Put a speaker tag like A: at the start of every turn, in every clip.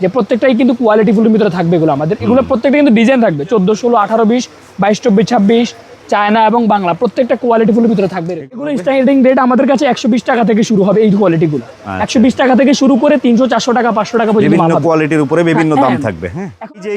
A: যে প্রত্যেকটাই কিন্তু কোয়ালিটি ফুলের ভিতরে থাকবে এগুলো আমাদের। এগুলো প্রত্যেকটা কিন্তু ডিজাইন থাকবে। চোদ্দ ষোলো আঠারো বিশ বাইশ চব্বিশ ছাব্বিশ চায়না এবং বাংলা প্রত্যেকটা কোয়ালিটি ফুলের ভিতরে থাকবে। এগুলো স্টার্টিং রেট আমাদের কাছে একশো বিশ টাকা থেকে শুরু হবে এই কোয়ালিটিগুলো একশো বিশ টাকা থেকে শুরু করে তিনশো চারশো টাকা পাঁচশো টাকা পর্যন্ত।
B: কোয়ালিটির উপরে বিভিন্ন
A: হ্যাঁ,
B: দাম
A: হ্যাঁ।
B: থাকবে হ্যাঁ? যে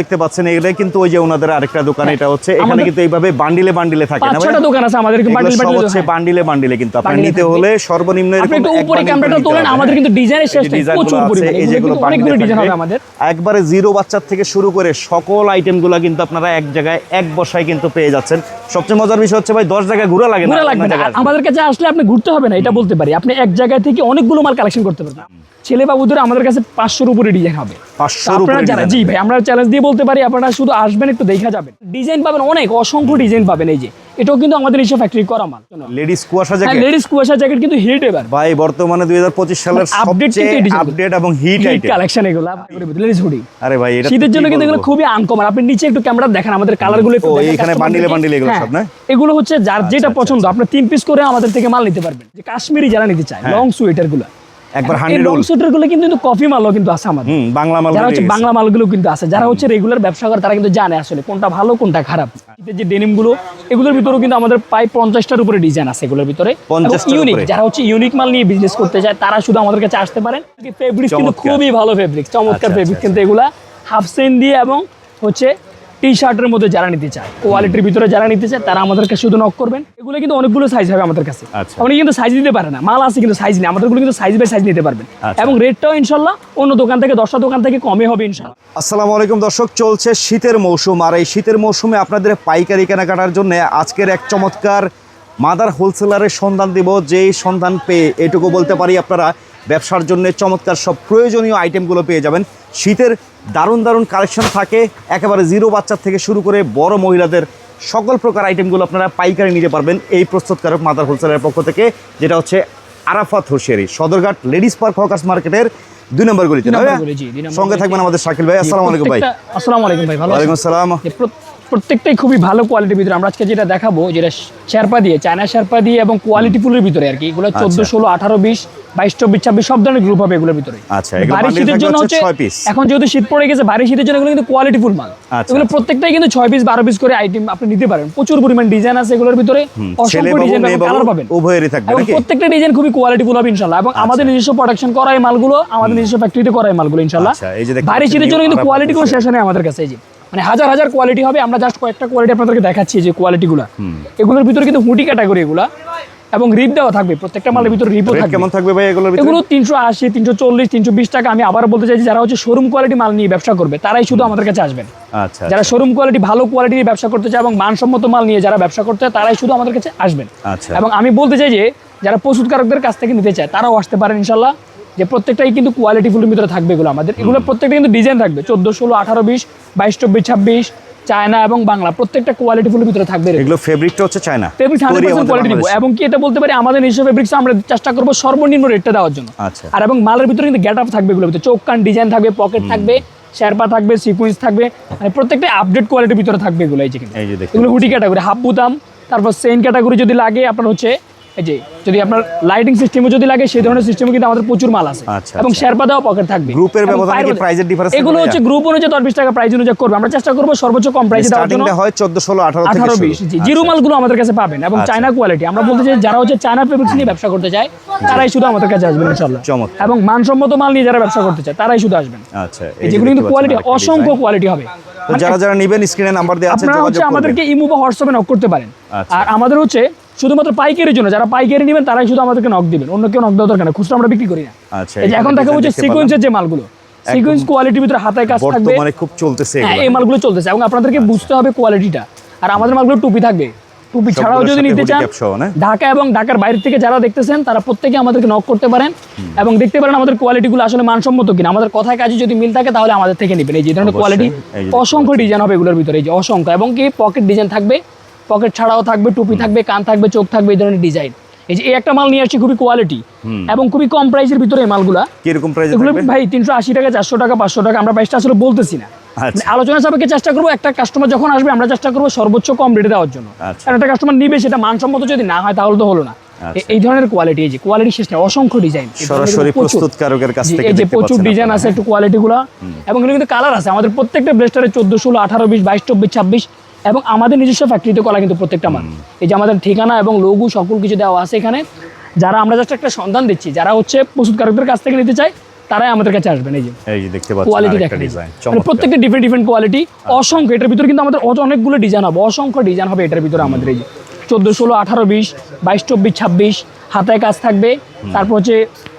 B: দেখতে পাচ্ছেন এগুলো কিন্তু ওই যে ওনাদের আরেকটা দোকান এটা হচ্ছে এখানে কিন্তু এইভাবে বান্ডিলে বান্ডিলে থাকে না?
A: দোকান আছে আমাদের
B: এগুলো
A: বান্ডিল বান্ডিল
B: হচ্ছে বান্ডিলে বান্ডিলে কিন্তু
A: বান্ডিলে
B: নিতে হলে সর্বনিম্ন এরকম
A: একটু উপরে ক্যামেরাটা তোলেন আমাদের
B: হ্যাঁ?
A: কিন্তু ডিজাইনের শেষ নেই প্রচুর পরিমাণে
B: এই যেগুলো
A: অনেকগুলো ডিজাইন হবে আমাদের।
B: একবারে জিরো বাচ্চার থেকে শুরু করে সকল আইটেমগুলো কিন্তু আপনারা এক জায়গায় এক বসায় কিন্তু পেয়ে যাচ্ছেন। সবচেয়ে মজার বিষয় হচ্ছে ভাই দশ জায়গায় ঘুরে লাগে
A: ঘুরে লাগবে। আমাদের কাছে আসলে আপনি ঘুরতে হবে না এটা বলতে পারি। আপনি এক জায়গা থেকে অনেকগুলো মাল কালেকশন করতে পারবেন। ছেলে বাবুদের আমাদের কাছে পাঁচশোর উপরে ডিজাইন হবে।
B: 500
A: তো
B: উপরে
A: আপনারা যারা জি ভাই আমরা চ্যালেঞ্জ দিয়ে বলতে পারি আপনারা শুধু আসবেন একটু দেখা যাবেন। ডিজাইন পাবেন অনেক অসংখ্য ডিজাইন পাবেন এই যে। এটাও কিন্তু আমাদের নিজস্ব ফ্যাক্টরি করা মাল
B: লেডিস কুয়াশা
A: হ্যাঁ
B: জ্যাকেট
A: লেডিস কুয়াশা জ্যাকেট কিন্তু হিট এবার।
B: ভাই বর্তমানে দুই হাজার পঁচিশ সালের সবচেয়ে
A: কিন্তু এই design গুলো।
B: আপডেট এবং হিট আইটেম
A: কালেকশন এগুলো লেডিস হুডি
B: আরে ভাই এটা
A: শীতের জন্য কিন্তু এগুলো? খুবই আনকমন। আপনি নিচে একটু ক্যামেরা দেখেন আমাদের কালারগুলো একটু দেখেন
B: এইখানে
A: customer
B: bundle এ
A: দেখে।
B: bundle এগুলো
A: হ্যাঁ,
B: সব না?
A: এগুলো হচ্ছে যার যেটা
B: আচ্ছা,
A: পছন্দ আপনি তিন পিস করে আমাদের থেকে মাল নিতে পারবেন। যে কাশ্মীরি যারা নিতে চায় লং সোয়েটারগুলো।
B: একবার
A: এই
B: 100
A: লং
B: roll।
A: গুলো কিন্তু কফি মালও কিন্তু আছে আমাদের।
B: হুম বাংলা মাল
A: যারা হচ্ছে বাংলা মালগুলো কিন্তু আছে। যারা হচ্ছে রেগুলার ব্যবসা করে তারা কিন্তু জানে আসলে কোনটা ভালো কোনটা খারাপ। যে ডেনিমগুলো এগুলোর ভিতরেও কিন্তু আমাদের প্রায় পঞ্চাশটার উপরে ডিজাইন আছে এগুলোর ভিতরে। ইউনিক যারা হচ্ছে ইউনিক মাল নিয়ে বিজনেস করতে চায় তারা শুধু আমাদের কাছে আসতে পারেন। ফেব্রিক্স কিন্তু খুবই ভালো ফেব্রিক চমৎকার
B: আচ্ছা,
A: ফেব্রিক্স
B: আচ্ছা,
A: কিন্তু এগুলা। হাফ সেন দিয়ে এবং হচ্ছে টি শার্টের মধ্যে যারা নিতে চায় কোয়ালিটির ভিতরে যারা নিতে চায় তারা আমাদেরকে শুধু নক করবেন। এগুলো কিন্তু অনেকগুলো সাইজ হবে আমাদের কাছে।
B: আচ্ছা।
A: অনেকে কিন্তু সাইজ দিতে পারে না। মাল আছে কিন্তু সাইজ নেই। আমাদেরগুলো কিন্তু সাইজ বাই সাইজ নিতে পারবেন।
B: আচ্ছা।
A: এবং রেটটাও ইনশাল্লাহ অন্য দোকান থেকে দশটা দোকান থেকে কমে হবে ইনশাল্লাহ।
B: আসসালামু আলাইকুম দর্শক চলছে শীতের মৌসুম। আর এই শীতের মৌসুমে আপনাদের পাইকারি কেনাকাটার জন্য আজকের এক চমৎকার মাদার হোলসেলারের সন্ধান দিব। যেই সন্ধান পেয়ে এটুকু বলতে পারি আপনারা ব্যবসার জন্য চমৎকার সব প্রয়োজনীয় আইটেমগুলো পেয়ে যাবেন। শীতের দারুণ দারুণ কালেকশন থাকে। একেবারে জিরো বাচ্চার থেকে শুরু করে বড় মহিলাদের সকল প্রকার আইটেমগুলো আপনারা পাইকারি নিতে পারবেন এই প্রস্তুতকারক মাদার হোলসেলের পক্ষ থেকে যেটা হচ্ছে Arafat hosiery Sadarghat ladies park hawkers মার্কেটের দুই নম্বর গলিতে সঙ্গে থাকবেন আমাদের শাকিল ভাই। আসসালামু আলাইকুম ভাই।
A: আসসালাম আলাইকুম ভাই ভালো
B: ওয়ালাইকুম আসসালাম।
A: প্রত্যেকটাই খুবই ভালো কোয়ালিটির ভিতরে। আমরা আজকে যেটা দেখাবো যেটা শেরপা দিয়ে চায়না শেরপা দিয়ে এবং কোয়ালিটি ফুলের ভিতরে আর কি। এগুলো চোদ্দ ষোলো আঠারো বিশ বাইশ চব্বিশ ছাব্বিশ সব ধরনের গ্রুপ হবে এগুলোর ভিতরে।
B: আচ্ছা,
A: ভারী শীতের জন্য
B: হচ্ছে।
A: এখন যেহেতু শীত পড়ে গেছে ভারী শীতের জন্য এগুলো কিন্তু কোয়ালিটি ফুল মাল।
B: আচ্ছা,
A: এগুলো
B: আচ্ছা।
A: প্রত্যেকটাই কিন্তু ছয় পিস বারো পিস করে আইটেম আপনি নিতে পারেন। প্রচুর পরিমাণ ডিজাইন আছে এগুলোর ভিতরে। অসংখ্য ডিজাইন কালার পাবেন।
B: উভয়েরই থাকবে
A: এবং
B: আচ্ছা।
A: প্রত্যেকটা ডিজাইন খুবই কোয়ালিটি ফুল হবে ইনশাল্লাহ এবং আমাদের নিজস্ব প্রোডাকশন করা এই মালগুলো আমাদের নিজস্ব ফ্যাক্টরিতে করা এই মালগুলো ইনশাল্লাহ
B: আচ্ছা,
A: ভারী শীতের জন্য কিন্তু কোয়ালিটি কোনো শেষ নেই আমাদের কাছে এই যে। মানে হাজার হাজার কোয়ালিটি হবে। আমরা জাস্ট কয়েকটা কোয়ালিটি আপনাদেরকে দেখাচ্ছি যে কোয়ালিটিগুলো এগুলোর ভিতরে কিন্তু হুডি ক্যাটাগরি এগুলা। এবং রিপ দেওয়া থাকবে প্রত্যেকটা মালের ভিতরে রিপও থাকবে।
B: কেমন থাকবে ভাই এগুলোর ভিতরে?
A: এগুলো তিনশো আশি তিনশো চল্লিশ তিনশো বিশ টাকা। আমি আবার বলতে চাইছি যারা হচ্ছে শোরুম কোয়ালিটি মাল নিয়ে ব্যবসা করবে তারাই শুধু আমাদের কাছে আসবেন।
B: আচ্ছা
A: যারা শোরুম কোয়ালিটি ভালো কোয়ালিটি নিয়ে ব্যবসা করতে চায় এবং মানসম্মত মাল নিয়ে যারা ব্যবসা করতে চায় তারাই শুধু আমাদের কাছে আসবেন।
B: আচ্ছা।
A: এবং আমি বলতে চাই যে যারা প্রস্তুতকারকদের কাছ থেকে নিতে চায় তারাও আসতে পারেন ইনশাল্লাহ। যে প্রত্যেকটাই কিন্তু কোয়ালিটি ফুলের ভিতরে থাকবে এগুলো আমাদের। এগুলো প্রত্যেকটা কিন্তু ডিজাইন থাকবে। চোদ্দ ষোলো আঠারো বিশ বাইশ চব্বিশ ছাব্বিশ চায়না এবং বাংলা প্রত্যেকটা কোয়ালিটি ফুলের ভিতরে থাকবে
B: এগুলো। ফেব্রিকটা হচ্ছে China.
A: Fabrics hundred percent quality দিব এবং কি এটা বলতে পারি? আমাদের নিজস্ব ফেব্রিক্স আমরা চেষ্টা করব সর্বনিম্ন রেটটা দেওয়ার জন্য।
B: আচ্ছা।
A: আর এবং মালের ভিতরে কিন্তু গেট আপ থাকবে এগুলোর ভিতরে। চোখ কান ডিজাইন থাকবে পকেট থাকবে শেরপা থাকবে সিকুয়েন্স থাকবে মানে প্রত্যেকটা আপডেট কোয়ালিটির ভিতরে থাকবে এগুলো এই যে এগুলো হুডি ক্যাটাগরি হাফ বুতাম তারপর সেন ক্যাটাগরি যদি লাগে আপনার হচ্ছে যদি আপনার লাইটিং সিস্টেমও যদি লাগে সেই ধরনের সিস্টেমে কিন্তু আমাদের প্রচুর মাল আছে।
B: আচ্ছা,
A: এবং
B: আচ্ছা।
A: শেরপা দেওয়া পকেট থাকবে।
B: গ্রুপের ব্যবধানে কি প্রাইজের ডিফারেন্স
A: এগুলো হচ্ছে গ্রুপ অনুযায়ী দশ বিশ টাকা প্রাইস অনুযায়ী করবে। আমরা চেষ্টা করব সর্বোচ্চ কম প্রাইসে দেওয়ার জন্য।
B: হয় 14 16 18 থেকে
A: আঠারো
B: শুরু।
A: বিশ। জি জিরো মালগুলো আমাদের কাছে পাবেন। এবং
B: আচ্ছা।
A: চায়না কোয়ালিটি আমরা বলতে চাই যারা হচ্ছে চায়না ফেব্রিক্স নিয়ে ব্যবসা করতে চায় তারাই শুধু আমাদের কাছে আসবেন
B: চমৎকার।
A: এবং মানসম্মত মাল নিয়ে যারা ব্যবসা করতে চায় তারাই শুধু আসবেন।
B: আচ্ছা
A: যেগুলো কিন্তু কোয়ালিটি অসংখ্য কোয়ালিটি হবে।
B: যারা যারা নেবেন স্ক্রিনে নাম্বার দেওয়া আছে
A: আপনারা
B: যোগাযোগ
A: হচ্ছে আমাদেরকে ইমো বা হোয়াটসঅ্যাপে নক করতে পারেন।
B: আচ্ছা।
A: আর আমাদের হচ্ছে শুধুমাত্র পাইকারির জন্য যারা পাইকারি নেবেন তারাই শুধু আমাদেরকে নক দিবেন। অন্য কেউ নক দেওয়া দরকার না খুচরা আমরা বিক্রি করি না।
B: আচ্ছা
A: এখন দেখা হচ্ছে সিকোয়েন্সের যে মালগুলো সিকোয়েন্স কোয়ালিটির ভিতরে হাতায় কাজ থাকবে।
B: বর্তমানে খুব চলতেছে
A: হ্যাঁ এই মালগুলো চলতেছে এবং আপনাদেরকে বুঝতে হবে কোয়ালিটিটা আর আমাদের মালগুলো টুপি থাকবে। টুপি ছাড়াও যদি নিতে চান? ঢাকা এবং ঢাকার বাইরে থেকে যারা দেখতেছেন তারা প্রত্যেকে আমাদেরকে নক করতে পারেন এবং দেখতে পারেন আমাদের কোয়ালিটিগুলো আসলে মানসম্মত কিনা। আমাদের কথায় কাজে যদি মিল থাকে তাহলে আমাদের থেকে নেবেন। এই যে ধরনের কোয়ালিটি অসংখ্য ডিজাইন হবে এগুলোর ভিতরে। এই যে অসংখ্য এবং কি পকেট ডিজাইন থাকবে। পকেট ছাড়াও থাকবে টুপি থাকবে কান থাকবে চোখ থাকবে এই ধরনের ডিজাইন এই যে এই একটা মাল নিয়ে আসছি খুবই কোয়ালিটি এবং খুবই কম প্রাইসের ভিতরে এই মালগুলা।
B: কীরকম প্রাইস
A: এগুলো ভাই তিনশো আশি টাকা চারশো টাকা পাঁচশো টাকা আমরা প্রাইসটা আসলে বলতেছি না।
B: আচ্ছা।
A: মানে আলোচনা সাপেক্ষে চেষ্টা করব একটা কাস্টমার যখন আসবে আমরা চেষ্টা করব সর্বোচ্চ কম রেটে দেওয়ার জন্য।
B: আচ্ছা।
A: একটা কাস্টমার নিবে সেটা মানসম্মত যদি না হয় তাহলে তো হলো না।
B: আচ্ছা।
A: এই ধরনের কোয়ালিটি এই যে কোয়ালিটি শেষ নেই অসংখ্য ডিজাইন
B: সরাসরি প্রস্তুতকারকের কাছ থেকে
A: এই যে প্রচুর ডিজাইন আছে একটু কোয়ালিটি গুলা। এবং এগুলো কিন্তু কালার আছে। আমাদের প্রত্যেকটা ব্লেস্টারে চোদ্দ ষোলো আঠারো বিশ বাইশ চব্বিশ ছাব্বিশ এবং আমাদের নিজস্ব ফ্যাক্টরিতে করা কিন্তু প্রত্যেকটা মাল। এই যে আমাদের ঠিকানা এবং লঘু সকল কিছু দেওয়া আছে এখানে। যারা আমরা জাস্ট একটা সন্ধান দিচ্ছি যারা হচ্ছে প্রস্তুতকারকদের কাছ থেকে নিতে চায় তারাই আমাদের কাছে আসবেন এই যে।
B: এই যে দেখতে পাচ্ছেন
A: কোয়ালিটি দেখেন মানে প্রত্যেকটা ডিফারেন্ট ডিফারেন্ট কোয়ালিটি অসংখ্য এটার ভিতরে কিন্তু আমাদের অত- অনেকগুলো ডিজাইন হবে অসংখ্য ডিজাইন হবে এটার ভিতরে আমাদের এই যে। চোদ্দ ষোলো আঠারো বিশ বাইশ চব্বিশ ছাব্বিশ হাতায় কাজ থাকবে। তারপর হচ্ছে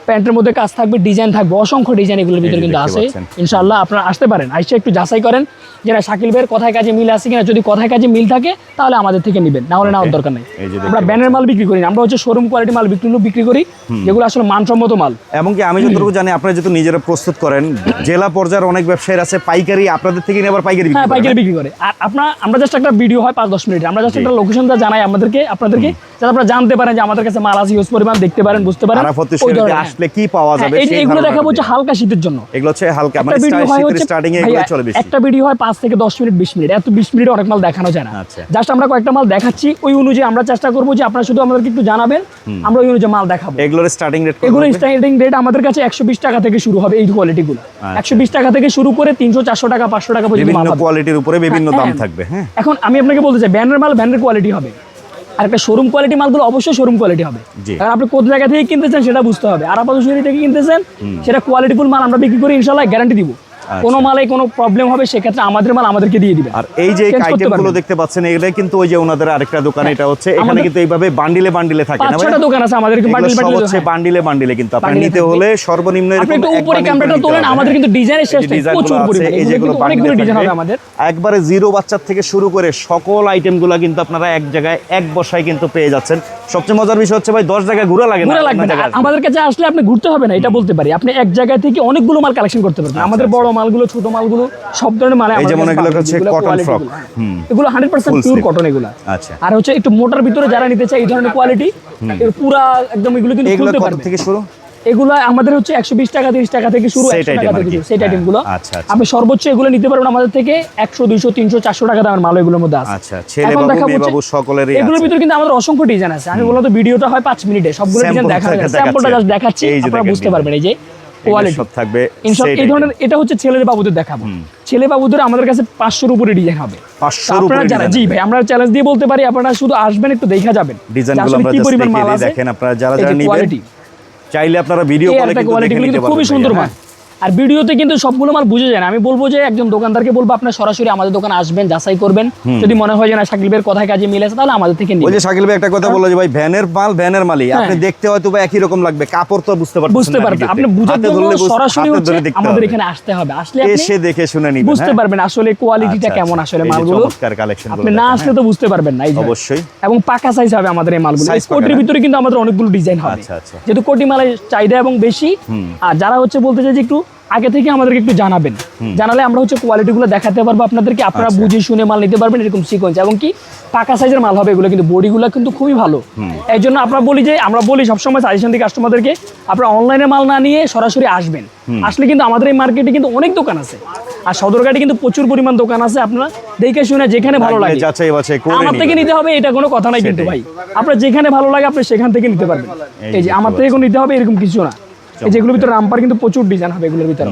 A: প্যান্টের মধ্যে কাজ থাকবে ডিজাইন থাকবে অসংখ্য ডিজাইন এগুলোর ভিতরে কিন্তু আছে। ইনশাল্লাহ আপনারা আসতে পারেন। আইসে একটু যাচাই করেন যে না শাকিল ভাইয়ের কথায় কাজে মিল আছে কিনা। যদি কথায় কাজে মিল থাকে তাহলে আমাদের থেকে নেবেন। না হলে নেওয়ার দরকার নেই। আমরা ব্যানের মাল বিক্রি করি আমরা হচ্ছে শোরুম কোয়ালিটি মাল বিক্রি বিক্রি করি যেগুলো আসলে মানসম্মত মাল।
B: এমনকি আমি যতটুকু জানি আপনারা যেহেতু নিজেরা প্রস্তুত করেন জেলা পর্যায়ের অনেক ব্যবসায়ীর আছে পাইকারি আপনাদের থেকে নিয়ে আবার পাইকারি
A: হ্যাঁ পাইকারি বিক্রি করে। আর আপনার আমরা জাস্ট একটা ভিডিও হয় পাঁচ দশ মিনিট। আমরা জাস্ট একটা লোকেশনটা জানাই আমাদেরকে আপনাদেরকে যাতে আপনারা জানতে পারেন যে আমাদের কাছে মাল আছে ইউজ পরিমাণ দেখতে পারেন বুঝতে পারেন।
B: আসলে কি পাওয়া
A: হ্যাঁ,
B: যাবে ধারণাটা
A: দেখাবো হচ্ছে হালকা শীতের জন্য।
B: এগুলো হচ্ছে হালকা মানে শীতের স্টার্টিং এ এগুলো চলে বেশি।
A: একটা ভিডিও হয় পাঁচ থেকে দশ মিনিট বিশ মিনিট। এত বিশ মিনিট অনেক মাল দেখানো যায় না।
B: আচ্ছা।
A: জাস্ট আমরা কয়েকটা মাল দেখাচ্ছি ওই অনুযায়ী আমরা চেষ্টা করব যে আপনারা শুধু আমাদেরকে একটু জানাবেন আমরা ওই অনুযায়ী মাল দেখাবো।
B: এগুলোর স্টার্টিং রেট
A: এগুলো স্টার্টিং রেট আমাদের কাছে একশো বিশ টাকা থেকে শুরু হবে এই কোয়ালিটিগুলো একশো বিশ টাকা থেকে শুরু করে তিনশো চারশো টাকা পাঁচশো টাকা পর্যন্ত মাল
B: বিভিন্ন কোয়ালিটির উপরে বিভিন্ন দাম
A: হ্যাঁ।
B: থাকবে হ্যাঁ।
A: এখন আমি আপনাকে বলতে চাই ব্যান্ডের মাল ব্যান্ডের কোয়ালিটি হবে। আর একটা শোরুম কোয়ালিটি মালগুলো অবশ্যই শোরুম কোয়ালিটি হবে। কারণ আপনি কোন জায়গা থেকে কিনতেছেন সেটা বুঝতে হবে আর আপাতত শরীর থেকে কিনতেছেন সেটা কোয়ালিটিফুল মাল আমরা বিক্রি করি ইনশাল্লাহ গ্যারান্টি দিব। কোনো মালে কোনো প্রবলেম হবে সেক্ষেত্রে আমাদের মাল আমাদেরকে দিয়ে দিবেন।
B: আর এই যে
A: Change করতে আইটেমগুলো
B: দেখতে পাচ্ছেন এগুলো কিন্তু ওই যে ওনাদের আরেকটা দোকান এটা হচ্ছে এখানে কিন্তু এইভাবে বান্ডিলে বান্ডিলে থাকে না
A: ছটা দোকান আছে আমাদের বান্ডিল বান্ডিল
B: হচ্ছে বান্ডিলে বান্ডিলে কিন্তু
A: বান্ডিলে
B: নিতে হলে সর্বনিম্ন এরকম
A: একটু উপরে ক্যামেরাটা তোলেন আমাদের কিন্তু ডিজাইনের শেষ প্রচুর পরিমাণে।
B: এই যেগুলো বান্ডিলে
A: ডিজাইন হবে আমাদের।
B: একবারে জিরো বাচ্চার থেকে শুরু করে সকল আইটেমগুলো কিন্তু আপনারা এক জায়গায় এক বসায় কিন্তু পেয়ে যাচ্ছেন। সবচেয়ে মজার বিষয় হচ্ছে ভাই দশ জায়গায় ঘোরা লাগে না
A: লাগবে আমাদের কাছে আসলে আপনি ঘুরতে হবে না এটা বলতে পারি। আপনি এক জায়গা থেকে অনেকগুলো মাল কালেকশন করতে পারবেন। আমাদের বড় মালগুলো ছোট মালগুলো সব ধরনের মাল
B: এই যেমন এগুলো হচ্ছে।
A: গুলো, হ্যাঁ।
B: হুম।
A: এগুলো hundred percent
B: Full
A: pure cotton এগুলো।
B: আচ্ছা।
A: আর হচ্ছে একটু মোটার ভিতরে যারা নিতে চায় এই ধরনের কোয়ালিটি পুরা একদম এগুলো কিন্তু খুলতে পারবে।
B: থেকে শুরু?
A: এগুলো আমাদের হচ্ছে একশো বিশ টাকা তিরিশ টাকা থেকে শুরু 100
B: কি।
A: সেট
B: হ্যাঁ,
A: আইটেমগুলো
B: আচ্ছা, আচ্ছা।
A: আপনি সর্বোচ্চ এগুলো নিতে পারবেন আমাদের থেকে একশো দুইশো তিনশো চারশো টাকা দামের মাল এগুলোর মধ্যে আছে।
B: আচ্ছা ছেলে
A: এখন
B: বাবু সকলেরই
A: এগুলোর। ভিতরে কিন্তু আমাদের অসংখ্য ডিজাইন আছে। আমি বলতো ভিডিওটা হয় পাঁচ মিনিটে। সবগুলো ডিজাইন দেখা
B: দেখা-
A: স্যাম্পলটা জাস্ট
B: দেখাচ্ছি।
A: আপনারা বুঝতে পারবেন এই যে। কোয়ালিটি
B: সব থাকবে
A: এই ধরনের এটা হচ্ছে ছেলের বাবুদের দেখাবো। ছেলে বাবুদের আমাদের কাছে পাঁচশোর উপরে ডিজাইন হবে।
B: 500
A: তো
B: উপরে
A: আপনারা যারা জি ভাই আমরা চ্যালেঞ্জ দিয়ে বলতে পারি আপনারা শুধু আসবেন একটু দেখা যাবেন।
B: ডিজাইনগুলো আমরা
A: কি পরিমাণ মাল আছে।
B: দেখেন আপনারা যারা যারা নিবেন চাইলে আপনারা ভিডিও কলে কিন্তু দেখে নিতে
A: খুবই সুন্দর
B: হয়
A: মাল আর ভিডিওতে কিন্তু সবগুলো মাল বুঝে যায় না। আমি বলব যে একজন দোকানদারকে বলব আপনার সরাসরি আমাদের দোকানে আসবেন যাচাই করবেন। যদি মনে হয় যে না শাকিলের কথায় কাজে মিলে আছে তাহলে আমাদের থেকে
B: ওই
A: নিবেন
B: যে শাকিল ভাই একটা কথা বলল যে ভাই ভ্যানের মাল ভ্যানের মালই। আপনি
A: হ্যাঁ।
B: দেখতে হয়তো বা একই রকম লাগবে। কাপড় তো বুঝতে পারছেন
A: বুঝতে পারবেন আপনি বুঝার জন্য সরাসরি হচ্ছে আমাদের এখানে আসতে হবে। আসলে আপনি
B: এসে দেখে শুনে নিবেন
A: বুঝতে
B: হ্যাঁ?
A: পারবেন আসলে কোয়ালিটিটা
B: আচ্ছা,
A: কেমন
B: আচ্ছা।
A: আসলে
B: এই যে
A: মালগুলো।
B: চমৎকার কালেকশন
A: আপনি না আসলে তো বুঝতে পারবেন না।
B: অবশ্যই।
A: এবং পাকা সাইজ হবে আমাদের এই মালগুলো। কোটির ভিতরে কিন্তু আমাদের অনেকগুলো ডিজাইন হবে।
B: আচ্ছা, আচ্ছা।
A: যেহেতু কোটি মালের চাহিদা এবং বেশি আর যারা হচ্ছে বলতে চাই যে একটু আগে থেকে আমাদেরকে একটু জানাবেন। জানালে আমরা হচ্ছে কোয়ালিটি গুলো দেখাতে পারব আপনাদেরকে আপনারা
B: আচ্ছা।
A: বুঝে শুনে মাল নিতে পারবেন এরকম সিকোয়েন্স এবং কি পাকা সাইজের মাল হবে এগুলো কিন্তু বডিগুলো কিন্তু খুবই ভালো। এই জন্য আমরা বলি যে আমরা বলি সবসময় সাজেশন দিই কাস্টমারদেরকে আপনারা অনলাইনে মাল না নিয়ে সরাসরি আসবেন। আসলে কিন্তু আমাদের এই মার্কেটে কিন্তু অনেক দোকান আছে। আর সদরঘাটে কিন্তু প্রচুর পরিমাণ দোকান আছে আপনারা দেখে শুনে যেখানে ভালো লাগে।
B: যাচাই বাছাই করে
A: আমার থেকে নিতে হবে এটা কোনো কথা নাই কিন্তু ভাই। আপনার যেখানে ভালো লাগে আপনি সেখান থেকে নিতে পারবেন।
B: এই
A: এই যে আমার থেকে কোনো নিতে হবে এরকম কিছু না। এই যেগুলোর ভিতরে রামপার কিন্তু প্রচুর ডিজাইন হবে এগুলোর ভিতরে।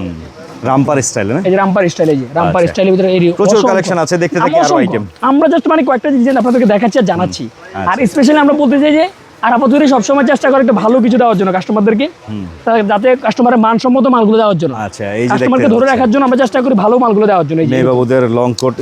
B: রামপার স্টাইল না?
A: এই যে রামপার স্টাইল এই যে রামপার
B: আচ্ছা।
A: স্টাইলের ভিতরে এই
B: প্রচুর collection আছে, দেখতে থাকি
A: আরও
B: item।
A: আমরা জাস্ট মানে কয়েকটা ডিজাইন আপনাদেরকে দেখাচ্ছি আর জানাচ্ছি। আর স্পেশালি আমরা বলতে চাই যে আর আপাতত সবসময় চেষ্টা করে একটা ভালো কিছু দেওয়ার জন্য কাস্টমারদেরকে যাতে কাস্টমারের মানসম্মত মালগুলো দেওয়ার জন্য।
B: আচ্ছা এই যে
A: কাস্টমারকে ধরে রাখার জন্য আমরা চেষ্টা করি ভালো মালগুলো দেওয়ার জন্য। এই যে
B: মেয়ে বাবুদের লং কোট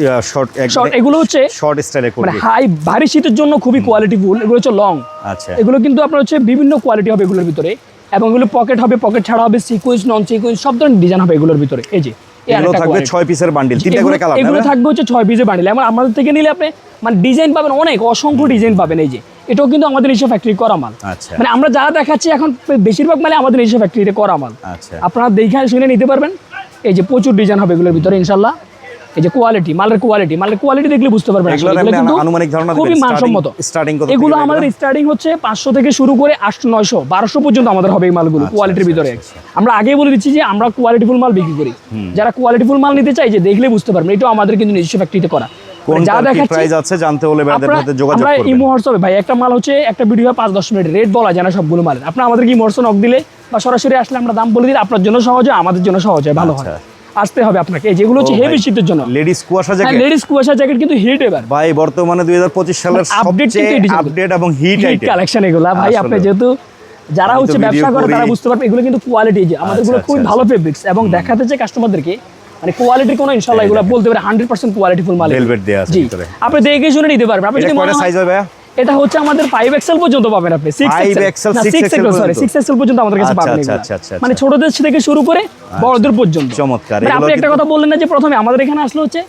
B: শর্ট
A: এগুলো হচ্ছে
B: শর্ট স্টাইলে
A: মানে হাই ভারী শীতের জন্য খুবই কোয়ালিটি ফুল এগুলো হচ্ছে লং
B: আচ্ছা।
A: এগুলো কিন্তু আপনার হচ্ছে বিভিন্ন কোয়ালিটি হবে এগুলোর ভিতরে। এবং এগুলো পকেট হবে পকেট ছাড়া হবে সিকুয়েন্স নন সিকুয়েন্স সব ধরনের ডিজাইন হবে এগুলোর ভিতরে। এই যে
B: এগুলো থাকবে। ছয় পিসের বান্ডিল তিনটা করে কালার
A: এগুলো থাকবে হচ্ছে ছয় পিসে বান্ডিল এবং আমাদের থেকে নিলে আপনি মানে ডিজাইন পাবেন অনেক অসংখ্য ডিজাইন পাবেন এই যে। এটাও কিন্তু আমাদের নিজস্ব ফ্যাক্টরি করা মাল।
B: আচ্ছা।
A: মানে আমরা যা দেখাচ্ছি এখন বেশিরভাগ মানে আমাদের নিজস্ব ফ্যাক্টরিতে করা মাল।
B: আচ্ছা।
A: আপনারা দেখে শুনে নিতে পারবেন। এই যে প্রচুর ডিজাইন হবে এগুলোর ভিতরে ইনশাল্লাহ এই যে কোয়ালিটি মালের কোয়ালিটি মালের কোয়ালিটি দেখলে বুঝতে পারবেন
B: আনুমানিক ধারণা
A: খুবই মানসম্মত। এগুলো? আমাদের স্টার্টিং হচ্ছে পাঁচশো থেকে শুরু করে আটশো নয়শো বারোশো পর্যন্ত আমাদের হবে এই মালগুলো কোয়ালিটির ভিতরে। আমরা আগেই বলে দিচ্ছি যে আমরা কোয়ালিটিফুল মাল বিক্রি করি। যারা কোয়ালিটিফুল মাল নিতে চাই যে দেখলে বুঝতে পারবেন এটাও আমাদের কিন্তু নিজস্ব ফ্যাক্টরিতে করা। যা দেখাচ্ছি
B: আছে জানতে হলে সাথে যোগাযোগ
A: আমরা ইমো হোয়াটসঅ্যাপে ভাই একটা মাল হচ্ছে একটা ভিডিও পাঁচ দশ মিনিট। রেট বলা যায় না সবগুলো মালের। আপনার আমাদেরকে ইমো হোয়াটসঅ্যাপ নক দিলে বা সরাসরি আসলে আমরা দাম বলে দিলে আপনার জন্য সহজ হয় আমাদের জন্য সহজ হয় ভালো হয়।
B: আচ্ছা।
A: আসতে হবে আপনাকে। এই যেগুলো হচ্ছে হেভি শীতের জন্য।
B: লেডিস কুয়াশা জ্যাকেট
A: লেডিস কুয়াশা জ্যাকেট কিন্তু হিট এবার।
B: ভাই বর্তমানে দুই হাজার পঁচিশ সালের
A: মানে
B: সবচেয়ে। আপডেট এবং হিট আইটেম
A: কালেকশন এগুলা। ভাই আপনি যেহেতু যারা হচ্ছে ব্যবসা করে তারা বুঝতে পারবে এগুলো কিন্তু কোয়ালিটি যে। আমাদের
B: আচ্ছা,
A: গুলো খুবই
B: আচ্ছা,
A: ভালো ফেব্রিক্স এবং দেখাতে চাই কাস্টমারদেরকে মানে কোয়ালিটির কোনো ইনশাআল্লাহ এগুলো বলতে পারে হান্ড্রেড পার্সেন্ট কোয়ালিটিফুল মাল।
B: Velvet দেয়া আছে।
A: আপনি দেখে শুনে নিতে পারবেন। আপনি যদি মনে হয়-
B: সাইজ হবে
A: এটা হচ্ছে আমাদের ফাইভ এক্সেল পর্যন্ত পাবেন আপনি six XL
B: 6XL
A: six XL sorry
B: পর্যন্ত।
A: এক্সেল পর্যন্ত আমাদের কাছে
B: আচ্ছা,
A: পাবেন
B: আচ্ছা। আচ্ছা, আচ্ছা,
A: মানে ছোটদের থেকে শুরু করে বড়দের পর্যন্ত।
B: চমৎকার।
A: মানে আপনি একটা কথা বললেন না যে প্রথমে আমাদের এখানে আসলে হচ্ছে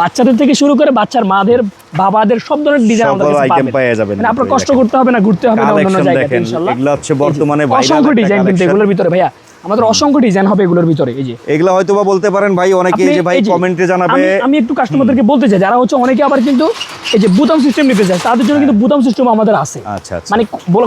A: বাচ্চাদের থেকে শুরু করে বাচ্চার মাদের বাবাদের সব ধরনের ডিজাইন আমাদের কাছে পাবেন।
B: পেয়ে যাবেন
A: মানে আপনার কষ্ট করতে হবে না ঘুরতে হবে না জায়গাতে
B: দেখেন,
A: ইনশাআল্লাহ
B: এগুলো হচ্ছে বর্তমানে
A: অসংখ্য ডিজাইন কিন্তু এগুলোর ভিতরে ভাইয়া। আমাদের অসংখ্য ডিজাইন হবে এগুলোর ভিতরে এই যে।
B: এগুলো হয়তো বা বলতে পারেন ভাই অনেকে
A: আপনি
B: যে ভাই কমেন্টে জানাবে।
A: আমি- একটু কাস্টমারদেরকে বলতে চাই যারা হচ্ছে অনেকে আবার কিন্তু এই যে বুতাম সিস্টেম নিতে চায় তাদের জন্য কিন্তু বুতাম সিস্টেম আমাদের আছে।
B: আচ্ছা আচ্ছা।
A: মানে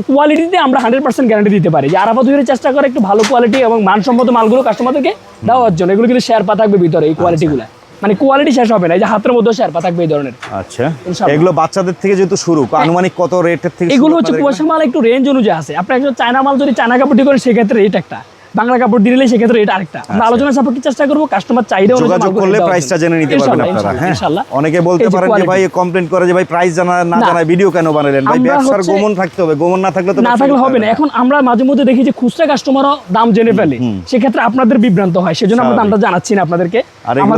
A: কোয়ালিটিতে আমরা হান্ড্রেড পার্সেন্ট গ্যারান্টি দিতে পারি। যে আরাফাত হইরে চেষ্টা করে একটু ভালো কোয়ালিটি এবং মানসম্মত মালগুলো কাস্টমারদেরকে দেওয়ার জন্য। এগুলো কিন্তু শেয়ার পা থাকবে ভিতরে এই কোয়ালিটিগুলো মানে কোয়ালিটি শেষ হবে না এই যে হাতের মধ্যে শেয়ার পা থাকবে এই ধরনের।
B: আচ্ছা। এগুলো বাচ্চাদের থেকে যেহেতু শুরু আনুমানিক কত রেটের থেকে
A: এগুলো হচ্ছে কুয়াশা মাল একটু রেঞ্জ অনুযায়ী আছে। আপনি একজন চায়না মাল যদি চায়না কাপড় করেন সেক্ষেত্রে রেট একটা। বাংলা কাপড় দিলে সেক্ষেত্রে রেট আরেকটা। আমরা আলোচনা সাপোর্ট চেষ্টা করব কাস্টমার
B: এখানে? যোগাযোগ করলে প্রাইসটা জেনে নিতে পারবেন আপনারা হ্যাঁ? অনেকে বলতে পারেন যে ভাই কমপ্লেন করে যে ভাই প্রাইস জানা না
A: না।
B: জানায় ভিডিও কেন বানালেন? ভাই ব্যবসার গোমন থাকতে হবে গোমন না থাকলে তো
A: না থাকলে হবে না। এখন আমরা মাঝে মধ্যে দেখি যে খুচরা কাস্টমারও দাম জেনে ফেলে। সেক্ষেত্রে আপনাদের বিভ্রান্ত হয় সেজন্য আমরা দামটা জানাচ্ছি না আপনাদেরকে।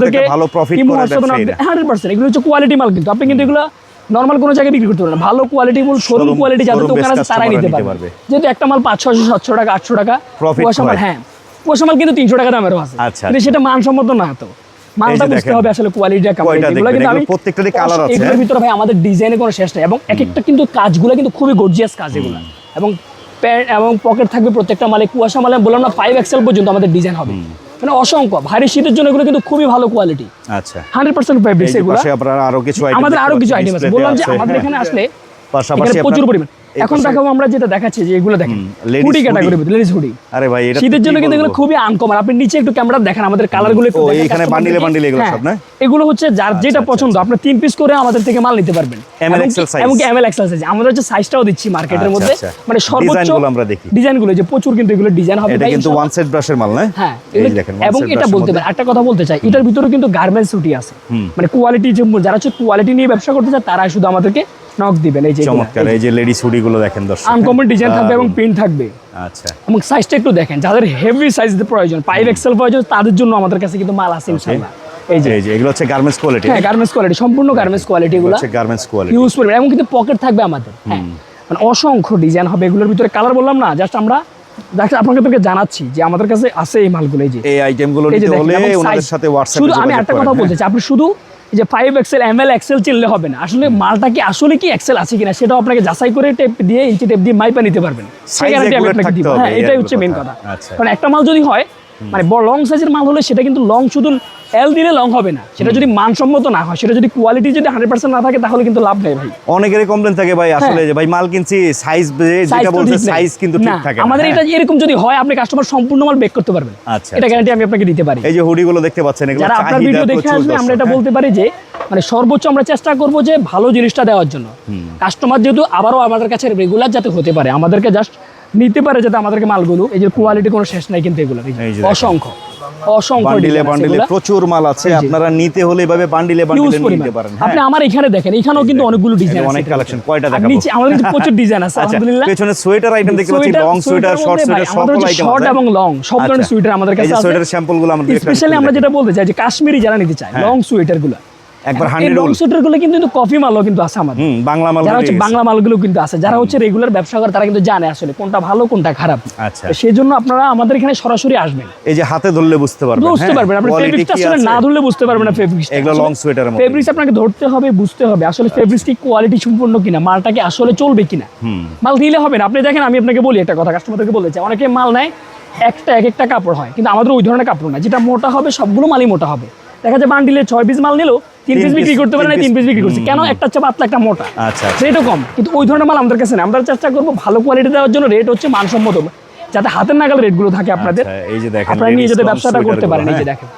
B: থেকে ভালো প্রফিট করে ব্যবসায়ীরা।
A: হান্ড্রেড পার্সেন্ট এগুলো হচ্ছে কোয়ালিটি মাল কিন্তু। আপনি কিন্তু এগুলো নর্মাল কোনো জায়গায় বিক্রি করতে পারবেন না। ভালো কোয়ালিটি ফুল শোরুম কোয়ালিটি যাদের দোকান আছে তারাই নিতে পারবে।
B: পারবে।
A: যেহেতু একটা মাল পাঁচশো সাতশো টাকা আটশো টাকা কুয়াশা মাল
B: হ্যাঁ।
A: কুয়াশা মাল কিন্তু তিনশো টাকা দামেরও আছে।
B: আচ্ছা,
A: কিন্তু সেটা মানসম্মত না তো। মালটা বুঝতে হবে আসলে কোয়ালিটিটা কেমন। এগুলো কিন্তু আমি
B: প্রত্যেকটারই colour আছে,
A: এগুলোর
B: হ্যাঁ?
A: ভিতরে ভাই আমাদের ডিজাইনে কোনো শেষ নেই। এবং এক একটা কিন্তু কাজগুলো কিন্তু খুবই গর্জিয়াস কাজ এগুলো। এবং প্যান্ট এবং পকেট থাকবে প্রত্যেকটা মালে। কুয়াশা মালে বললাম না ফাইভ এক্সেল পর্যন্ত আমাদের ডিজাইন হবে। মানে অসংখ্য ভারী শীতের জন্য এগুলো কিন্তু খুবই ভালো কোয়ালিটি
B: আচ্ছা।
A: হান্ড্রেড পার্সেন্ট ফেব্রিক্স এগুলো।
B: আরও কিছু
A: আমাদের আরও কিছু আইটেম আছে। বললাম যে আমাদের এখানে আসলে
B: পাশাপাশি
A: প্রচুর পরিমাণ। এখন দেখাবো আমরা যেটা দেখাচ্ছি যে এগুলো দেখেন হুডি। ক্যাটাগরি লেডিস হুডি
B: আরে ভাই এটা
A: শীতের জন্য কিন্তু এগুলো খুবই আনকমন আপনি নিচে একটু ক্যামেরা দেখেন আমাদের কালারগুলো একটু
B: ও,
A: দেখেন
B: এইখানে
A: customer
B: bundle এ
A: দেখে।
B: bundle এগুলো
A: হ্যাঁ,
B: সব না?
A: এগুলো হচ্ছে যার যেটা পছন্দ আপনি তিন পিস করে আমাদের থেকে মাল নিতে পারবেন
B: ML XL size।
A: এবং এমএল এক্সেল সাইজ আমরা হচ্ছে সাইজটাও দিচ্ছি মার্কেটের
B: আচ্ছা,
A: মধ্যে
B: আচ্ছা।
A: মানে সর্বোচ্চ
B: ডিজাইনগুলো আমরা দেখি।
A: ডিজাইনগুলো যে প্রচুর কিন্তু এগুলো ডিজাইন হবে
B: এটা কিন্তু ওয়ান সেট ব্রাশের মাল না
A: হ্যাঁ
B: এই দেখেন
A: এবং এটা বলতে। পারি একটা কথা বলতে চাই এটার ভিতরে কিন্তু গার্মেন্টস ছুটি আছে মানে কোয়ালিটি যে যারা হচ্ছে কোয়ালিটি নিয়ে ব্যবসা করতে চায় তারা শুধু আমাদেরকে নক দিবেন এই যে
B: চমৎকার এই যে লেডিস হুডি গুলো দেখেন দর্শক।
A: আনকমন ডিজাইন থাকবে এবং প্রিন্ট থাকবে।
B: আচ্ছা।
A: এবং সাইজটা একটু দেখেন যাদের হেভি সাইজ প্রয়োজন এক্সেল প্রয়োজন তাদের জন্য আমাদের কাছে কিন্তু মাল আছে ইনশাআল্লাহ। এই যে।
B: এগুলো হচ্ছে গার্মেন্টস কোয়ালিটি
A: হ্যাঁ গার্মেন্টস কোয়ালিটি সম্পূর্ণ গার্মেন্টস কোয়ালিটি এগুলো
B: হচ্ছে গার্মেন্টস কোয়ালিটি
A: ইউজ করবে এবং কিন্তু পকেট থাকবে আমাদের হ্যাঁ। মানে অসংখ্য ডিজাইন হবে এগুলোর ভিতরে কালার বললাম না জাস্ট আমরা আপনাকে তোকে জানাচ্ছি যে আমাদের কাছে আছে এই মালগুলো এই যে।
B: এই
A: আইটেমগুলো
B: নিতে হলে ওনাদের সাথে হোয়াটসঅ্যাপে
A: শুধু আমি একটা কথা বলতে চাই আপনি শুধু যে five XL M L XL চিনলে হবে না। আসলে মালটা কি আসলে কি এক্সেল আছে কিনা সেটাও আপনাকে যাচাই করে টেপ দিয়ে ইঞ্চি টেপ দিয়ে মাইপা নিতে পারবেন। সেই গ্যারান্টি আমি আপনাকে দিব। হ্যাঁ এটাই হচ্ছে মেন
B: কথা।
A: কথা।
B: আচ্ছা।
A: কারণ একটা মাল যদি হয় মানে বড় লং সাইজের মাল হলে সেটা কিন্তু লং শুধু এল দিলে লং হবে না। সেটা যদি মানসম্মত না হয় সেটা যদি কোয়ালিটি যদি হান্ড্রেড পার্সেন্ট না থাকে তাহলে কিন্তু লাভ নেই ভাই।
B: অনেকেরই কমপ্লেন থাকে ভাই আসলে যে ভাই মাল কিনছি সাইজ যেটা বলছে সাইজ কিন্তু ঠিক থাকে
A: আমাদের
B: হ্যাঁ।
A: এটা এরকম যদি হয় আপনি কাস্টমার সম্পূর্ণ মাল বেক করতে পারবেন।
B: আচ্ছা,
A: এটা গ্যারান্টি আমি আপনাকে দিতে পারি।
B: এই যে হুডি গুলো দেখতে পাচ্ছেন এগুলো
A: যারা আপনার ভিডিও দেখে আসবে আমরা এটা
B: হ্যাঁ।
A: বলতে পারি যে মানে সর্বোচ্চ আমরা চেষ্টা করব যে ভালো জিনিসটা দেওয়ার জন্য। কাস্টমার যেহেতু আবারও আমাদের কাছে রেগুলার যাতে হতে পারে আমাদেরকে জাস্ট নিতে পারে যাতে আমাদেরকে মালগুলো এই যে কোয়ালিটি কোনো শেষ নাই কিন্তু এগুলো। অসংখ্য আছে।
B: প্রচুর মাল আছে আপনারা নিতে হলে এভাবে বান্ডিলে বান্ডিলে নিতে পারেন
A: আপনি
B: হ্যাঁ
A: আমার এখানে দেখেন এখানেও কিন্তু অনেকগুলো ডিজাইন আছে
B: অনেক কালেকশন কয়টা দেখাবো?
A: নিচে আমাদের কিন্তু প্রচুর ডিজাইন আছে
B: আচ্ছা
A: আলহামদুলিল্লাহ।
B: পেছনে সোয়েটার আইটেম দেখতে পাচ্ছি লং সোয়েটার শর্ট সোয়েটার সকল আইটেম
A: শর্ট এবং লং সব ধরনের
B: আচ্ছা।
A: সোয়েটার আমাদের কাছে আছে।
B: সোয়েটার স্যাম্পলগুলো আমরা
A: স্পেশালি আমরা যেটা বলতে চাই যে কাশ্মীরি যারা নিতে চায় লং সোয়েটারগুলো
B: একবার
A: এই
B: 100
A: লং উলগুলো কিন্তু কফি মালও কিন্তু আছে আমাদের।
B: হুম বাংলা মাল
A: যারা হচ্ছে বাংলা মালগুলো কিন্তু আছে। যারা হচ্ছে রেগুলার ব্যবসা করে তারা কিন্তু জানে আসলে কোনটা ভালো কোনটা খারাপ।
B: আচ্ছা।
A: সেই জন্য আপনারা আমাদের এখানে সরাসরি আসবেন।
B: এই যে হাতে ধরলে বুঝতে পারবেন
A: বুঝতে
B: হ্যাঁ?
A: পারবেন। আপনি ফেব্রিক্সটা আসলে না ধরলে বুঝতে পারবেন না ফেব্রিক্স
B: এগুলো মধ্যে।
A: ফেব্রিক্স আপনাকে ধরতে হবে বুঝতে হবে। আসলে ফেব্রিক্স কি কোয়ালিটি সম্পূর্ণ কিনা মালটা কি আসলে চলবে কিনা? মাল দিলে হবে না। আপনি দেখেন আমি আপনাকে বলি একটা কথা কাস্টমারদেরকে বলতে চাই অনেকে মাল নেয় একটা এক একটা কাপড় হয়। কিন্তু আমাদের ওই ধরনের কাপড় না। যেটা মোটা হবে সবগুলো মালই মোটা হবে। দেখা যায় বান্ডিলে ছয় পিস মাল নিল তিন পিস বিক্রি করতে পারে না
B: তিন
A: পিস বিক্রি করছে। কেন? একটা হচ্ছে পাতলা একটা মোটা।
B: আচ্ছা
A: রেটও কম। কিন্তু ওই ধরনের মাল আমাদের কাছে না আমরা চেষ্টা করব ভালো কোয়ালিটি দেওয়ার জন্য রেট হচ্ছে মানসম্মত। যাতে হাতের নাগাল রেটগুলো থাকে আপনাদের।
B: আচ্ছা, এই যে দেখেন
A: আপনারা নিয়ে যেতে ব্যবসাটা করতে পারেন এই যে
B: হ্যাঁ।
A: দেখেন।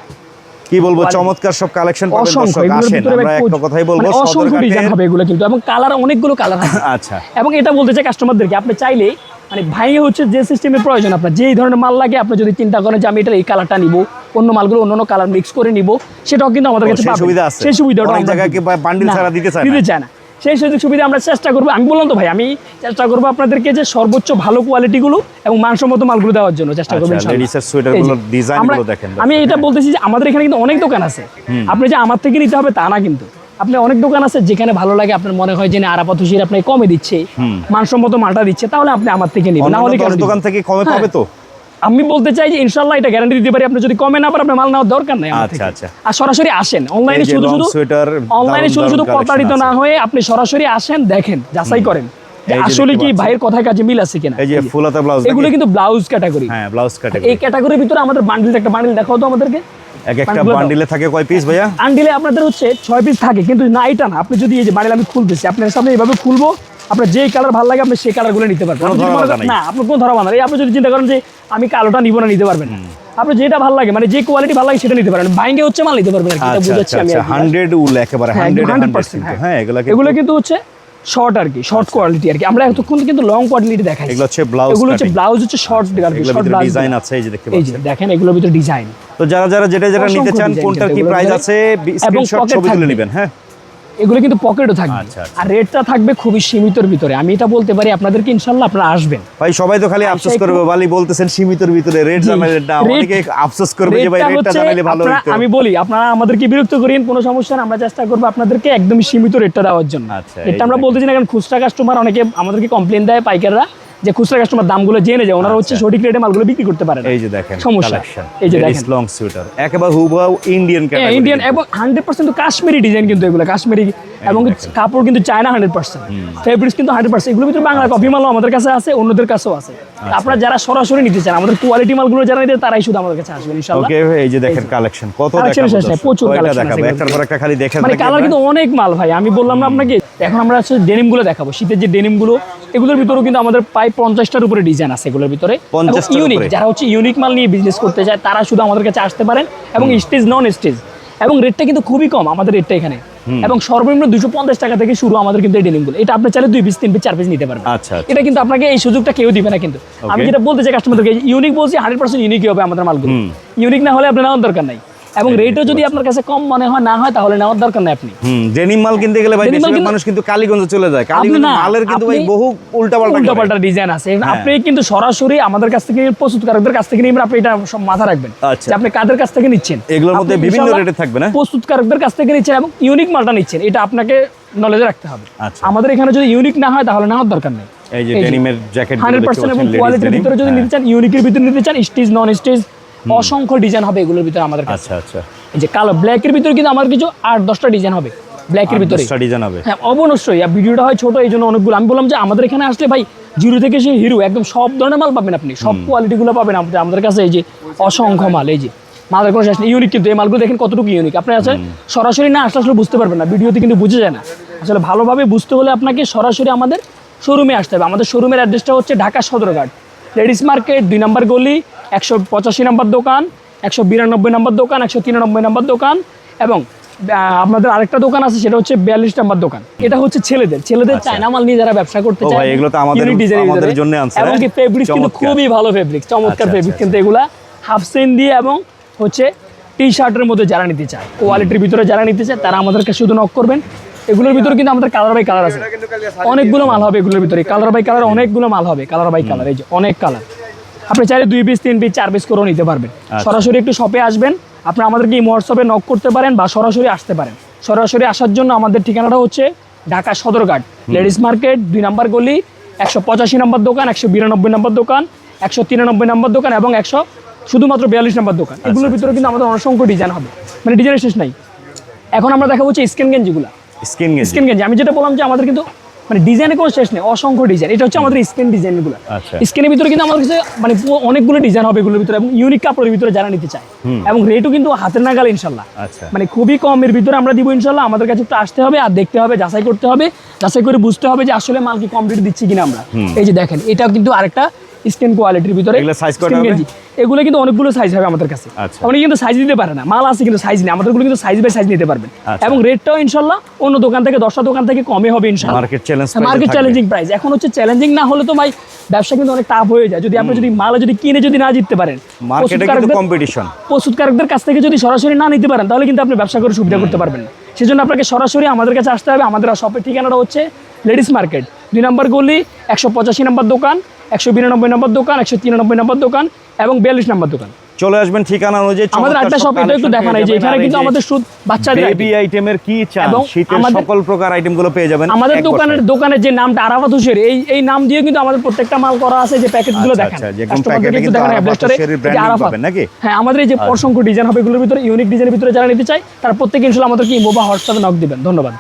B: কি বলব চমৎকার সব কালেকশন পাবেন দর্শক আসেন আমরা একটা কথাই বলব
A: মানে অসংখ্য ডিজাইন হবে এগুলো কিন্তু। এবং কালার অনেকগুলো কালার আছে।
B: আচ্ছা।
A: এবং এটা বলতে চাই কাস্টমারদেরকে আপনি চাইলেই মানে ভাইয়ে হচ্ছে যে সিস্টেমের প্রয়োজন আপনার। যেই ধরনের মাল লাগে আপনি যদি চিন্তা করেন যে আমি এটা এই কালারটা নিব অন্য মালগুলো অন্য অন্য কালার মিক্স করে নিব সেটাও কিন্তু আমাদের কাছে
B: সুবিধা আছে।
A: সেই সুবিধাটা
B: অনেক জায়গায়
A: দিই।
B: কি বা- bundle
A: না,
B: ছাড়া দিতে চায় না।
A: দিতে চায় না সেই সুযোগ সুবিধা আমরা চেষ্টা করব আমি বললাম তো ভাই আমি চেষ্টা করব আপনাদেরকে যে সর্বোচ্চ ভালো কোয়ালিটিগুলো এবং মানসম্মত মালগুলো দেওয়ার জন্য চেষ্টা করব
B: আচ্ছা,
A: আমি এটা। বলতেছি যে আমাদের এখানে কিন্তু অনেক দোকান আছে আপনি যে আমার থেকে নিতে হবে তা না কিন্তু আপনি অনেক দোকান আছে যেখানে ভালো লাগে আপনার মনে হয় যে না আরাপাত হুসির আপনাকে কমে দিচ্ছে মানসম্মত মালটা দিচ্ছে তাহলে আপনি আমার থেকে নেবেন না হলে কেন
B: দোকান থেকে কমে
A: হ্যাঁ।
B: পাবে তো
A: আমি বলতে চাই যে ইনশাল্লাহ এটা গ্যারান্টি দিতে পারি। আপনি যদি কমে না পারেন আপনার মাল নেওয়ার দরকার নাই
B: আচ্ছা। আচ্ছা।
A: আর সরাসরি আসেন। অনলাইনে শুধু শুধু
B: sweater,
A: অনলাইনে শুধু শুধু প্রতারিত না হয়ে আপনি সরাসরি আসেন দেখেন যাচাই করেন আসলে কি ভাইয়ের কথায় কাজে মিল আছে কিনা।
B: এই যে ফুলাতা ব্লাউজ
A: এগুলো কিন্তু ব্লাউজ ক্যাটাগরি
B: হ্যাঁ ব্লাউজ কাটে
A: এই ক্যাটাগরির ভিতরে আমাদের বান্ডিল একটা বান্ডিল দেখাও তো আমাদেরকে।
B: এক একটা বান্ডিলে থাকে কয় পিস ভাইয়া?
A: আন্ডিলে আপনাদের হচ্ছে ছয় পিস থাকে কিন্তু না এটা না। আপনি যদি এই যে বান্ডিল আমি খুলতেছি আপনার সামনে এইভাবে খুলবো আপনার যেই কালার ভালো লাগে আপনি সেই কালারগুলো নিতে পারবেন। আপনি। না আপনার কোনো ধরা এই আপনি যদি চিন্তা করেন যে আমি কালোটা নিব না নিতে পারবেন না। আপনি যেটা ভালো লাগে মানে যে কোয়ালিটি ভালো লাগে সেটা নিতে পারেন বাইঙ্গে হচ্ছে মাল নিতে পারবেন এটা
B: আচ্ছা
A: বুঝাচ্ছি
B: আচ্ছা
A: আমি
B: আচ্ছা
A: আর কি।
B: হান্ড্রেড উল একেবারে
A: 100% হ্যাঁ।
B: এগুলো
A: এগুলো কিন্তু হচ্ছে শর্ট আর কি শর্ট কোয়ালিটি আর কি। আমরা এতক্ষণ কিন্তু লং কোয়ালিটি দেখাই
B: এগুলো হচ্ছে ব্লাউজ
A: এগুলো হচ্ছে ব্লাউজ হচ্ছে শর্ট আর কি শর্ট
B: ডিজাইন আছে এই যে দেখতে
A: এই যে
B: পাচ্ছেন।
A: দেখেন এগুলোর ভিতরে ডিজাইন
B: তো যারা যারা যেটা যেটা নিতে চান কোনটার কি প্রাইস আছে স্ক্রিনশট ছবি তুলে নেবেন হ্যাঁ?
A: এগুলো কিন্তু পকেটও থাকবে।
B: আচ্ছা, আচ্ছা।
A: আর রেটটা থাকবে খুবই সীমিতর ভিতরে। আমি এটা বলতে পারি আপনাদেরকে ইনশাল্লাহ আপনারা আসবেন।
B: ভাই সবাই তো খালি আফসোস করবে বালি বলতেছেন সীমিতর ভিতরে রেট
A: জি,
B: জানালে না অনেকে আফসোস করবে যে ভাই
A: রেটটা
B: রেটটা জানালে ভালো হতো
A: আমি বলি আপনারা আমাদেরকে বিরক্ত করেন কোনো সমস্যা না। আমরা চেষ্টা করব আপনাদেরকে একদম সীমিত রেটটা দেওয়ার জন্য।
B: আচ্ছা,
A: এটা আমরা বলতেছি না কারণ খুচরা কাস্টমার অনেকে আমাদেরকে কমপ্লেন দেয় পাইকাররা। যে খুচরা কাস্টমার দামগুলো জেনে যায় ওনারা হচ্ছে
B: আচ্ছা।
A: সঠিক রেটে মালগুলো বিক্রি করতে পারে
B: এই যে দেখেন
A: সমস্যা। এই যে দেখেন।
B: লং সুইটার একেবারে হুবহু ইন্ডিয়ান ক্যাটাগরি
A: ইন্ডিয়ান এবং হান্ড্রেড পার্সেন্ট কাশ্মীরি ডিজাইন কিন্তু এগুলো কাশ্মীরি এবং কাপড় কিন্তু চায়না হান্ড্রেড পার্সেন্ট ফেব্রিক্স কিন্তু হান্ড্রেড পার্সেন্ট এগুলোর ভিতরে বাংলা কপি মালও আমাদের কাছে আছে অন্যদের কাছেও আছে।
B: আচ্ছা।
A: আপনারা যারা সরাসরি নিতে চান আমাদের কোয়ালিটি মালগুলো যারা নিতে তারাই শুধু আমাদের কাছে আসবেন ইনশাল্লাহ
B: ওকে এই যে দেখেন কালেকশন কত দেখাবো?
A: প্রচুর আছে
B: দেখাবো? একটার পর একটা খালি দেখে
A: মানে কালার কিন্তু অনেক মাল ভাই আমি বললাম না আপনাকে এখন আমরা হচ্ছে ডেনিমগুলো দেখাবো শীতের যে ডেনিমগুলো এগুলোর ভিতরেও কিন্তু আমাদের প্রায় পঞ্চাশটার উপরে ডিজাইন আছে এগুলোর ভিতরে। ইউনিক যারা হচ্ছে ইউনিক মাল নিয়ে বিজনেস করতে চায় তারা শুধু আমাদের কাছে আসতে পারেন এবং স্টেজ নন স্টেজ এবং রেটটা কিন্তু খুবই কম আমাদের রেটটা এখানে। এবং সর্বনিম্ন দুশো পঞ্চাশ টাকা থেকে শুরু আমাদের কিন্তু এই ডেনিমগুলো এটা আপনি চাইলে দুই পিস তিন পিস চার পিস নিতে পারবেন।
B: আচ্ছা আচ্ছা।
A: এটা কিন্তু আপনাকে এই সুযোগটা কেউ দিবে না কিন্তু। আমি যেটা বলতে চাই কাস্টমারদেরকে ইউনিক বলছি হান্ড্রেড পার্সেন্ট ইউনিক হবে আমাদের মালগুলো। ইউনিক না হলে আপনার নেওয়ার দরকার নাই। এবং রেটও যদি আপনার কাছে কম মনে হয় না হয় তাহলে নেওয়ার দরকার নাই আপনি।
B: হুম ডেনিম মাল কিনতে গেলে ভাই বেশিরভাগ মানুষ কিন্তু কালীগঞ্জ চলে যায়। কালীগঞ্জ মালের কিন্তু ভাই বহু উল্টা পাল্টা
A: ডিজাইন আছে।
B: হ্যাঁ।
A: আপনি কিন্তু সরাসরি আমাদের কাছ থেকে প্রস্তুতকারকদের কাছ থেকে নিবেন আপনি এটা সব মাথা রাখবেন।
B: আচ্ছা।
A: যে আপনি কাদের কাছ থেকে নিচ্ছেন?
B: এগুলোর মধ্যে বিভিন্ন রেটে থাকবে না?
A: প্রস্তুতকারকদের কাছ থেকে নিচ্ছেন এবং ইউনিক মালটা নিচ্ছেন। এটা আপনাকে নলেজে রাখতে হবে।
B: আচ্ছা।
A: আমাদের এখানে যদি ইউনিক না হয় তাহলে নেওয়ার দরকার নেই।
B: এই যে, ডেনিমের জ্যাকেট
A: হান্ড্রেড পার্সেন্ট এবং কোয়ালিটির ভিতরে যদি নিতে চান ইউনিকের ভিতরে নিতে চান স্টিচ নন স্টিচ অসংখ্য ডিজাইন হবে এগুলোর ভিতরে আমাদের কাছে।
B: আচ্ছা আচ্ছা।
A: এই যে কালো ব্ল্যাকের ভিতরে কিন্তু আমার কিছু আট দশটা ডিজাইন হবে। ব্ল্যাকের ভিতরে।
B: স্টাডি জানাবে
A: হ্যাঁ অবশ্যই। ভিডিওটা হয় ছোট এই জন্য অনেকগুলো। আমি বললাম যে আমাদের এখানে আসলে ভাই জিরো থেকে সে হিরো একদম সব ধরনের মাল পাবেন আপনি। সব কোয়ালিটিগুলো পাবেন আমাদের আমাদের কাছে এই যে অসংখ্য মাল এই যে। মালের কোনো শেষ নেই। ইউনিক কিন্তু এই মালগুলো দেখেন কতটুকু ইউনিক আপনি আছে সরাসরি না আসলে আসলে বুঝতে পারবেন না। ভিডিওতে কিন্তু বুঝে যায় না। আসলে ভালোভাবে বুঝতে হলে আপনাকে সরাসরি আমাদের শোরুমে আসতে হবে। আমাদের শোরুমের অ্যাড্রেসটা হচ্ছে ঢাকা সদরঘাট। লেডিস মার্কেট দুই নম্বর গলি একশো পঁচাশি নম্বর দোকান একশো বিরানব্বই নম্বর দোকান একশো তিরানব্বই নম্বর দোকান এবং আপনাদের আরেকটা দোকান আছে সেটা হচ্ছে বিয়াল্লিশ নম্বর দোকান। এটা হচ্ছে ছেলেদের। ছেলেদের চায়না মাল নিয়ে যারা ব্যবসা করতে
B: আচ্ছা।
A: চায়
B: এগুলো তো আমাদের- আমাদের জন্য আনছে,
A: এবং কি
B: হ্যাঁ?
A: ফেব্রিক্স কিন্তু খুবই ভালো ফেব্রিক চমৎকার ফেব্রিক
B: আচ্ছা,
A: কিন্তু এগুলা। হাফ সেন দিয়ে এবং হচ্ছে টি শার্টের মধ্যে যারা নিতে চায় কোয়ালিটির ভিতরে যারা নিতে চায় তারা আমাদেরকে শুধু নক করবেন। এগুলোর ভিতরে কিন্তু আমাদের কালার বাই কালার আছে। অনেকগুলো মাল হবে এগুলোর ভিতরে। কালার বাই কালার অনেকগুলো মাল হবে কালার বাই কালার এই যে অনেক কালার আপনি চাইলে দুই পিস তিন পিস চার পিস করেও নিতে পারবেন।
B: আচ্ছা।
A: সরাসরি একটু শপে আসবেন আপনি আমাদেরকে এই হোয়াটসঅ্যাপে নক করতে পারেন বা সরাসরি আসতে পারেন। সরাসরি আসার জন্য আমাদের ঠিকানাটা হচ্ছে ঢাকা সদরঘাট লেডিস মার্কেট দুই নাম্বার গলি একশো পঁচাশি নম্বর দোকান একশো বিরানব্বই নম্বর দোকান একশো তিরানব্বই নম্বর দোকান এবং একশো শুধুমাত্র বিয়াল্লিশ নম্বর দোকান।
B: আচ্ছা,
A: এগুলোর ভিতরে কিন্তু আমাদের অসংখ্য ডিজাইন হবে। মানে ডিজাইনের শেষ নাই। এখন আমরা দেখাবো হচ্ছে স্ক্যান গেঞ্জিগুলো।
B: স্কিন গেঞ্জি
A: স্ক্রিন গেঞ্জি আমি যেটা বললাম যে আমাদের কিন্তু মানে ডিজাইনের কোনো শেষ নেই অসংখ্য ডিজাইন এটা হচ্ছে আমাদের স্ক্রিন ডিজাইনগুলো
B: আচ্ছা।
A: স্ক্রিনের ভিতরে কিন্তু আমাদের কাছে মানে অনেকগুলো ডিজাইন হবে এগুলোর ভিতরে এবং ইউনিক কাপড়ের ভিতরে যারা নিতে চায়। এবং রেটও কিন্তু হাতের নাগাল ইনশাল্লাহ।
B: আচ্ছা।
A: মানে খুবই কমের ভিতরে আমরা দিব ইনশাল্লাহ। আমাদের কাছে একটু আসতে হবে আর দেখতে হবে যাচাই করতে হবে। যাচাই করে বুঝতে হবে যে আসলে মাল কি কমপ্লিট দিচ্ছি কিনা আমরা। এই যে দেখেন এটাও কিন্তু আরেকটা স্কিন কোয়ালিটির ভিতরে
B: এগুলো হবে?
A: কিন্তু অনেকগুলো সাইজ হবে আমাদের কাছে।
B: আচ্ছা।
A: আপনি কিন্তু সাইজ দিতে পারে না। মাল আছে কিন্তু সাইজ নেই। আমাদেরগুলো কিন্তু সাইজ বাই সাইজ নিতে পারবেন।
B: আচ্ছা।
A: এবং রেটটাও ইনশাল্লাহ অন্য দোকান থেকে দশটা দোকান থেকে কমে হবে ইনশাল্লাহ।
B: Market challenge
A: market challenging price এখন হচ্ছে চ্যালেঞ্জিং না হলে তো ভাই ব্যবসা কিন্তু অনেক টাফ হয়ে যায়। যদি আপনি যদি মাল যদি কিনে যদি না জিততে পারেন
B: মার্কেটে কিন্তু
A: প্রস্তুতকারকদের-
B: কম্পিটিশন
A: প্রস্তুতকারকদের কাছ থেকে যদি সরাসরি না নিতে পারেন তাহলে কিন্তু আপনি ব্যবসা করে সুবিধা করতে পারবেন না। সেজন্য আপনাকে সরাসরি আমাদের কাছে আসতে হবে। আমাদের শপের ঠিকানাটা হচ্ছে লেডিস মার্কেট দুই নম্বর গলি একশো পঁচাশি নম্বর দোকান। একশো বিরানব্বই নম্বর দোকান একশো তিরানব্বই নম্বর দোকান এবং বিয়াল্লিশ নম্বর দোকান।
B: চলে আসবেন ঠিকানা অনুযায়ী
A: আমাদের শপ এটা একটু দেখানো যে এখানে কিন্তু আমাদের শুধু বাচ্চাদের
B: বেবি আইটেমের কি চান শীতের সকল প্রকার পেয়ে যাবেন
A: আমাদের দোকানের দোকানের যে নামটা আরাফাত হোসের এই এই নাম দিয়ে কিন্তু আমাদের প্রত্যেকটা মাল করা আছে যে প্যাকেটগুলো
B: আচ্ছা,
A: দেখেন।
B: আচ্ছা, প্যাকেটে কিন্তু
A: আরাফাত।
B: পাবেন নাকি?
A: হ্যাঁ আমাদের এই যে অসংখ্য ডিজাইন হবে এগুলোর ভিতরে ইউনিক ডিজাইনের ভিতরে যারা নিতে চায় তারা প্রত্যেকে ইনশাল্লাহ আমাদেরকে ইমো বা হোয়াটসঅ্যাপে নক দিবেন। ধন্যবাদ।